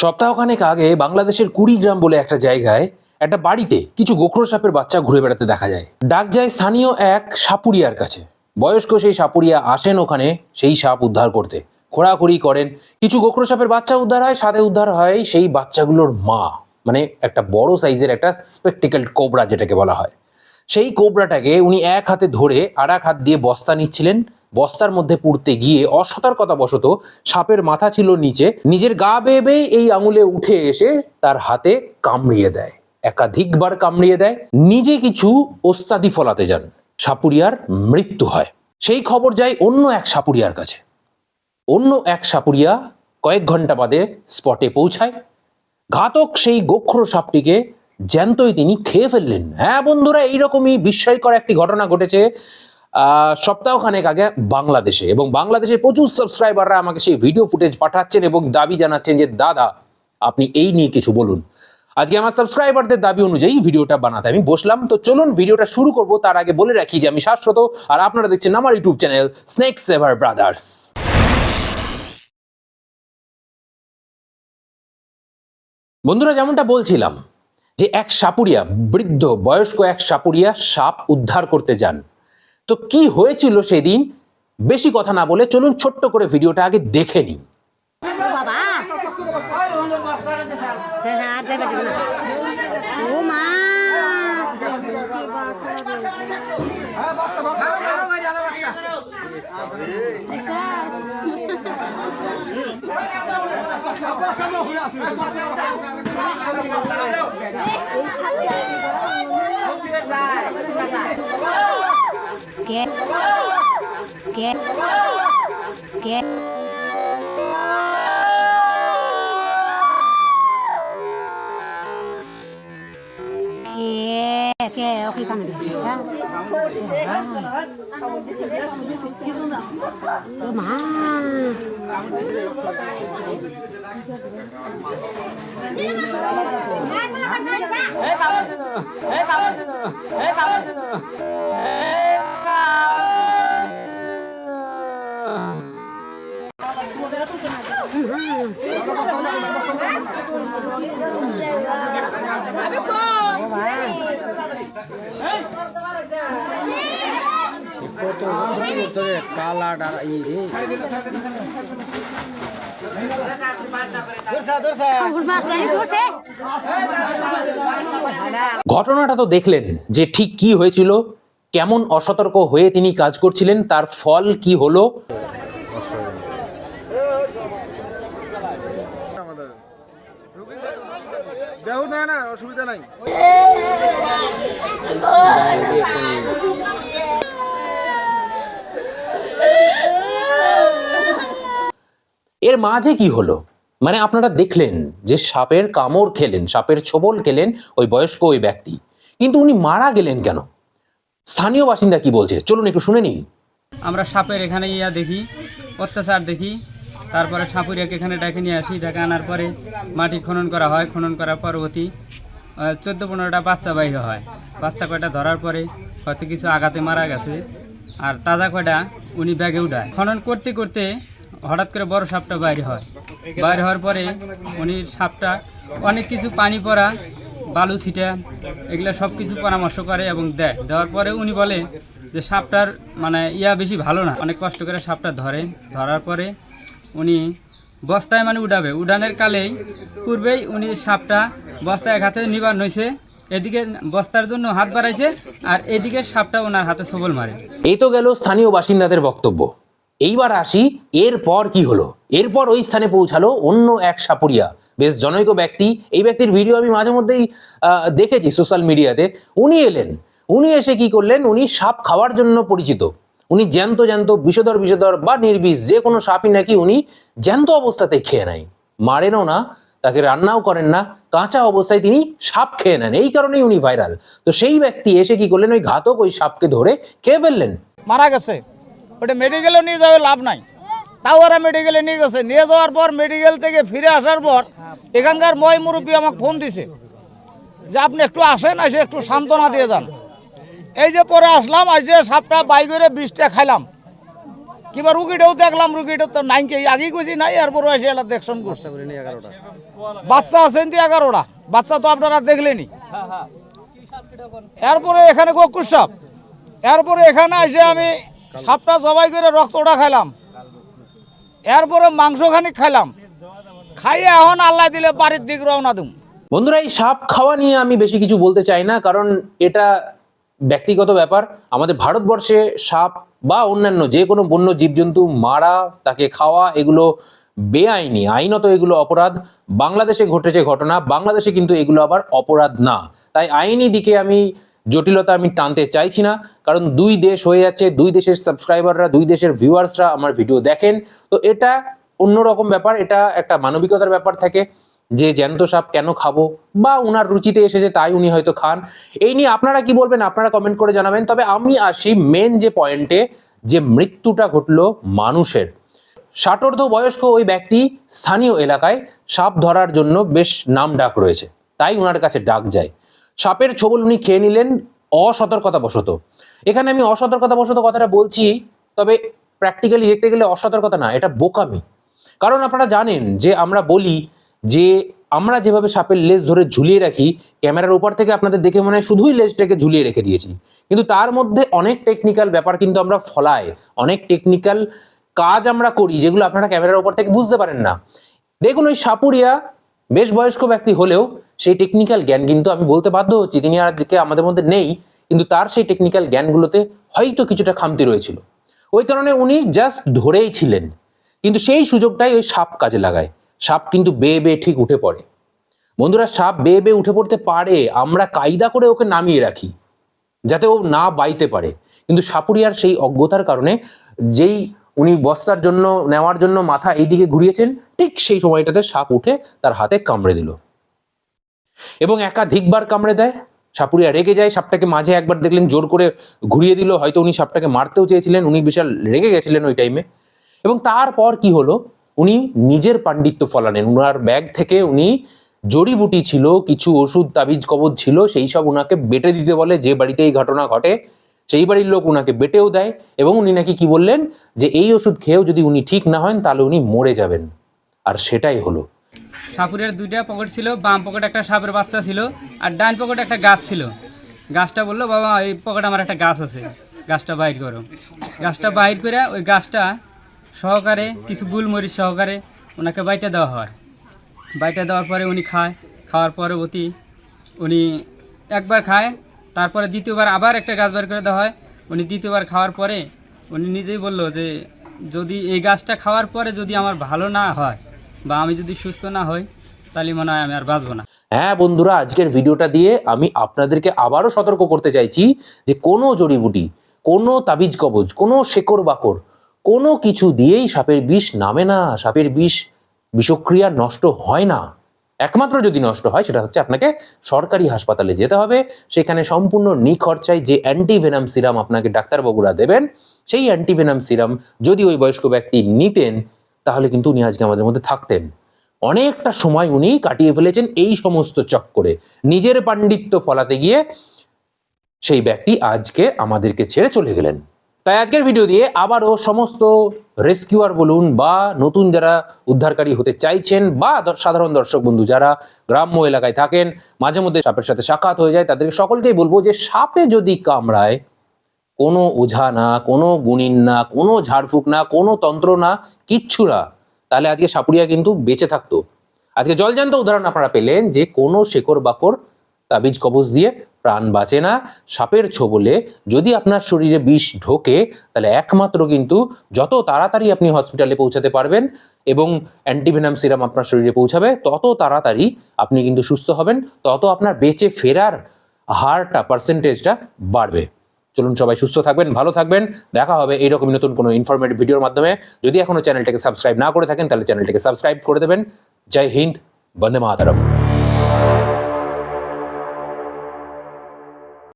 সপ্তাহখানেক আগে বাংলাদেশের কুড়িগ্রাম বলে একটা জায়গায় একটা বাড়িতে কিছু গোখরো সাপের বাচ্চা ঘুরে বেড়াতে দেখা যায়। ডাক যায় স্থানীয় এক সাপুরিয়ার কাছে। বয়স্ক সেই সাপুরিয়া আসেন ওখানে সেই সাপ উদ্ধার করতে। খোঁড়াখুড়ি করেন। কিছু গোখরো সাপের বাচ্চা উদ্ধার হয়, সাথে উদ্ধার হয় সেই বাচ্চাগুলোর মা। মানে একটা বড় সাইজের একটা স্পেকটিক্যাল কোবরা যেটাকে বলা হয়। সেই কোবরাটাকে উনি এক হাতে ধরে আর এক হাত দিয়ে বস্তা নিচ্ছিলেন। বস্তার মধ্যে পুড়তে গিয়ে অসতর্কতাবশত সাপের মাথা ছিল নিচে, নিজের গা বেয়ে এই আঙুলে উঠে এসে তার হাতে কামড়িয়ে দেয়, একাধিকবার কামড়িয়ে দেয়, নিজে কিছু ওস্তাদি ফলাতে যান, সাপুরিয়ার মৃত্যু হয়। সেই খবর যায় অন্য এক সাপুরিয়ার কাছে। অন্য এক সাপুরিয়া কয়েক ঘণ্টা বাদে স্পটে পৌঁছায়। ঘাতক সেই গোখরো সাপটিকে জ্যান্তই তিনি খেয়ে ফেললেন। হ্যাঁ বন্ধুরা, এইরকমই বিস্ময়কর একটি ঘটনা ঘটেছে। সপ্তাহখানেক আগে বাংলাদেশে এবং বাংলাদেশের প্রচুর সাবস্ক্রাইবাররা আমাকে সেই ভিডিও ফুটেজ পাঠাচ্ছেন এবং দাবি জানাচ্ছেন যে, দাদা, আপনি এই নিয়ে কিছু বলুন। আজকে আমার সাবস্ক্রাইবারদের দাবি অনুযায়ী ভিডিওটা বানাতে আমি বসলাম। তো চলুন ভিডিওটা শুরু করব। তার আগে বলে রাখি যে, আমি শাশ্বত আর আপনারা দেখছেন আমার YouTube channel snake saver brothers বন্ধুরা, যেমনটা বলছিলাম যে, এক সাপুরিয়া, বৃদ্ধ, বয়স্ক এক সাপুরিয়া সাপ উদ্ধার করতে যান। তো কি হয়েছিল সেদিন? বেশি কথা না বলে চলুন ছোট্ট করে ভিডিওটা আগে দেখে নিই। ও বাবা হ্যাঁ হ্যাঁ আর দেবে না ও মা কে কে কে কে কে ওকে কামে দিছে ও মা ঠাকুর মাছ নাই করছে ঘটনাটা তো দেখলেন যে ঠিক কি হয়েছিল কেমন অসতর্ক হয়ে তিনি কাজ করছিলেন তার ফল কি হলো না না অসুবিধা নাই এর মাঝে কি হলো? মানে আপনারা দেখলেন যে সাপের কামড় খেলেন, সাপের ছোবল খেলেন ওই বয়স্ক ওই ব্যক্তি। কিন্তু উনি মারা গেলেন কেন? স্থানীয় বাসিন্দা কি বলছে? চলুন একটু শুনে নিই। আমরা সাপের এখানে ইয়া দেখি, অত্যাচার দেখি, তারপরে সাপুরিয়াকে এখানে ডেকে নিয়ে আসি, ডেকে আনার পরে মাটি খনন করা হয়, খনন করার পরবর্তী চোদ্দ পনেরোটা বাচ্চা বাইর হয়। বাচ্চা কয়টা ধরার পরে হয়তো কিছু আঘাতে মারা গেছে, আর তাজা কয়টা উনি ব্যাগে উঠায়। খনন করতে করতে হঠাৎ করে বড় সাপটা বাইরে হয়। বাইরে হওয়ার পরে উনি সাপটা অনেক কিছু পানি পড়া, বালু ছিটা, এগুলো সব কিছু পরামর্শ করে এবং দেয়। দেওয়ার পরে উনি বলে যে সাপটার মানে ইয়া বেশি ভালো না। অনেক কষ্ট করে সাপটা ধরে। ধরার পরে উনি বস্তায় মানে উঠাবে উড়ানের কালেই পূর্বেই উনি সাপটা বস্তায় এক হাতে নিবার নইছে, এদিকে বস্তার জন্য হাত বাড়াইছে আর এদিকে সাপটা ওনার হাতে সবল মারে। এই তো গেল স্থানীয় বাসিন্দাদের বক্তব্য। এইবার আসি, এরপর কি হলো? এরপর ওই স্থানে পৌঁছালো অন্য এক সাপুরিয়া। বেশ জনৈক ব্যক্তি। এই ব্যক্তির ভিডিও আমি মাঝে মধ্যেই দেখেছি সোশ্যাল মিডিয়াতে উনি এলেন। উনি এসে কি করলেন? উনি সাপ খাওয়ার জন্য পরিচিত। উনি জ্যান্ত জ্যান্ত, বিষধর বিষধর বা নির্বিষ যে কোনো সাপই নাকি উনি জ্যান্ত অবস্থাতে খেয়ে নেয়। মারেনও না, তাকে রান্নাও করেন না, কাঁচা অবস্থায় তিনি সাপ খেয়ে নেন। এই কারণেই উনি ভাইরাল তো সেই ব্যক্তি এসে কি করলেন? ওই ঘাতক ওই সাপকে ধরে খেয়ে ফেললেন। মারা গেছে। ওটা মেডিকেলে নিয়ে যাবে লাভ নাই। তাও ওরা মেডিকেলে নিয়ে গেছে। নিয়ে যাওয়ার পর মেডিকেল থেকে ফিরে আসার পর এখানকার ময় মুরব্বী আমাকে ফোন দিছে যে আপনি একটু আসেন, এসে একটু সান্ত্বনা দিয়ে যান। এই যে পরে আসলাম আজ যে সাপটা বাই করে বিষটা খাইলাম। কিবা রুগীটাও দেখলাম, রুগীটা তো নাইনকে আগেই কইছি নাই এরপর এসে এলা দেখশন করছে। বাচ্চা আছেন তো এগারোটা। বাচ্চা তো আপনারা দেখলেনি এরপরে এখানে গোকুর সাপ। এরপরে এখানে এসে আমি সাপটা জবাই করে রক্তটা খাইলাম। এরপরে মাংস খানিক খাইলাম। খাইয়ে এখন আল্লাহ দিলে বাড়ির দিক রওনা দিম। বন্ধুরা, এই সাপ খাওয়া নিয়ে আমি বেশি কিছু বলতে চাই না, কারণ এটা ব্যক্তিগত ব্যাপার। আমাদের ভারতবর্ষে সাপ বা অন্যান্য যে কোনো বন্য জীবজন্তু, মারা, তাকে খাওয়া, এগুলো বেআইনি। আইনত এগুলো অপরাধ। বাংলাদেশে ঘটেছে ঘটনা, বাংলাদেশে কিন্তু এগুলো আবার অপরাধ না। তাই আইনি দিকে আমি জটিলতা আমি টানতে চাইছি না, কারণ দুই দেশ হয়ে যাচ্ছে, দুই দেশের সাবস্ক্রাইবাররা দুই দেশের ভিউয়ার্সরা আমার ভিডিও দেখেন। তো এটা অন্যরকম ব্যাপার, এটা একটা মানবিকতার ব্যাপার থাকে, যে জ্যান্ত সাপ কেন খাব, বা উনার রুচিতে এসেছে তাই উনি হয়তো খান। এই নিয়ে আপনারা কি বলবেন, আপনারা কমেন্ট করে জানাবেন। তবে আমি আসি মেন যে পয়েন্টে যে মৃত্যুটা ঘটলো মানুষের। ষাটোর্ধ বয়স্ক ওই ব্যক্তি স্থানীয় এলাকায় সাপ ধরার জন্য বেশ নাম ডাক রয়েছে, তাই ওনার কাছে ডাক যায়। সাপের ছোবল উনি খেয়ে নিলেন অসতর্কতা বশত এখানে আমি অসতর্কতা বশত কথাটা বলছি, তবে প্র্যাকটিক্যালি দেখতে গেলে অসতর্কতা না, এটা বোকামি। কারণ আপনারা জানেন যে আমরা বলি যে আমরা যেভাবে সাপের লেজ ধরে ঝুলিয়ে রাখি, ক্যামেরার উপর থেকে আপনাদের দেখে মনে হয় শুধুই লেজটাকে ঝুলিয়ে রেখে দিয়েছি। কিন্তু তার মধ্যে অনেক টেকনিক্যাল ব্যাপার কিন্তু আমরা ফলাই অনেক টেকনিক্যাল কাজ আমরা করি যেগুলো আপনারা ক্যামেরার উপর থেকে বুঝতে পারেন না। দেখুন ওই সাপুরিয়া বেশ বয়স্ক ব্যক্তি হলেও সেই টেকনিক্যাল জ্ঞান কিন্তু আমি বলতে বাধ্য হচ্ছি, তিনি আজকে আমাদের মধ্যে নেই, কিন্তু তার সেই টেকনিক্যাল জ্ঞানগুলোতে হয়তো কিছুটা খামতি রয়েছিল। ওই কারণে উনি জাস্ট ধরেই ছিলেন, কিন্তু সেই সুযোগটাই ওই সাপ কাজে লাগায়। সাপ কিন্তু বেয়ে বেয়ে ঠিক উঠে পড়ে। বন্ধুরা, সাপ বেয়ে বেয়ে উঠে পড়তে পারে, আমরা কায়দা করে ওকে নামিয়ে রাখি, যাতে ও না বাইতে পারে। কিন্তু সাপুরিয়ার সেই অজ্ঞতার কারণে যেই উনি বস্তার জন্য, নেওয়ার জন্য মাথা এইদিকে ঘুরিয়েছেন, ঠিক সেই সময়টাতে সাপ উঠে তার হাতে কামড়ে দিল। এবং একাধিকবার কামড়ে দেয়। সাপুরিয়া রেগে যায়, সাপটাকে মাঝে একবার দেখলেন জোর করে ঘুরিয়ে দিল, হয়তো উনি সাপটাকে মারতেও চেয়েছিলেন, উনি বিশাল রেগে গেছিলেন ওই টাইমে এবং তারপর কি হলো? উনি নিজের পাণ্ডিত্য ফলানেন উনার ব্যাগ থেকে উনি জড়িবুটি ছিল, কিছু ওষুধ, তাবিজ, কবজ ছিল, সেই সব উনাকে বেটে দিতে বলে, যে বাড়িতে এই ঘটনা ঘটে, সেই বাড়ির লোক উনাকে বেটেও দেয় এবং উনি নাকি কি বললেন? যে এই ওষুধ খেয়েও যদি উনি ঠিক না হন, তাহলে উনি মরে যাবেন। আর সেটাই হলো। সাপুরের দুইটা পকেট ছিল, বাম পকেটে একটা সাপের বাচ্চা ছিল আর ডান পকেটে একটা গাছ ছিল। গাছটা বলল, বাবা, এই পকেটে আমার একটা গাছ আছে, গাছটা বাইর করো। গাছটা বাইর করে ওই গাছটা সহকারে কিছু গুলমরিচ সহকারে ওনাকে বাইটা দেওয়া হয়। বাইটা দেওয়ার পরে উনি খায়। খাওয়ার পরবর্তী উনি একবার খায়, তারপরে দ্বিতীয়বার আবার একটা গাছ বের করে দেওয়া হয়। উনি দ্বিতীয়বার খাওয়ার পরে উনি নিজেই বলল যে, যদি এই গাছটা খাওয়ার পরে যদি আমার ভালো না হয় বা আমি যদি সুস্থ না হই, তাহলে মনে হয় আমি আর বাঁচবো না। হ্যাঁ বন্ধুরা, আজকের ভিডিওটা দিয়ে আমি আপনাদেরকে আবারও সতর্ক করতে চাইছি যে কোনো জড়িবুটি, কোনো তাবিজ কবজ, কোনো শেকড় বাকড়, কোনো কিছু দিয়েই সাপের বিষ নামে না, সাপের বিষ বিষক্রিয়া নষ্ট হয় না। একমাত্র যদি নষ্ট হয়, সেটা হচ্ছে আপনাকে সরকারি হাসপাতালে যেতে হবে। সেখানে সম্পূর্ণ নিখরচায় যে অ্যান্টিভেনাম সিরাম আপনাকে ডাক্তারবাবুরা দেবেন, সেই অ্যান্টিভেনাম সিরাম যদি ওই বয়স্ক ব্যক্তি নিতেন তাহলে কিন্তু উনি আজকে আমাদের মধ্যে থাকতেন। অনেকটা সময় উনি কাটিয়ে ফেলেছেন এই সমস্ত চক্করে। নিজের পাণ্ডিত্য ফলাতে গিয়ে সেই ব্যক্তি আজকে আমাদেরকে ছেড়ে চলে গেলেন। তাই আজকের ভিডিও দিয়ে আবারও সমস্ত রেস্কিউয়ার বলুন বা নতুন যারা উদ্ধারকারী হতে চাইছেন বা সাধারণ দর্শক বন্ধু যারা গ্রাম্য এলাকায় থাকেন মাঝে মধ্যে সাপের সাথে সাক্ষাৎ হয়ে যায়, তাদেরকে সকলকেই বলব যে সাপে যদি কামড়ায় কোনো ওঝা না, কোনো গুণিন না, কোনো ঝাড়ফুঁক না, কোনো তন্ত্র না, কিচ্ছু না। তাহলে আজকে সাপুরিয়া কিন্তু বেঁচে থাকতো। আজকে জলজান্ত উদাহরণ আপনারা পেলেন যে কোনো শেকড় বাকড় তাবিজ কবজ দিয়ে প্রাণ বাঁচে না, সাপের ছোবলে যদি আপনার শরীরে বিষ ঢোকে, তাহলে একমাত্র কিন্তু যত তাড়াতাড়ি আপনি হসপিটালে পৌঁছাতে পারবেন এবং অ্যান্টিভেনাম সিরাম আপনার শরীরে পৌঁছাবে, তত তাড়াতাড়ি আপনি কিন্তু সুস্থ হবেন, তত আপনার বেঁচে ফেরার হারটা পার্সেন্টেজটা বাড়বে। চলুন সবাই সুস্থ থাকবেন, ভালো থাকবেন। দেখা হবে এইরকম নতুন কোনো ইনফরমেটিভ ভিডিওর মাধ্যমে। যদি এখনও চ্যানেলটাকে সাবস্ক্রাইব না করে থাকেন, তাহলে চ্যানেলটাকে সাবস্ক্রাইব করে দেবেন। জয় হিন্দ, বন্দে মাতারম।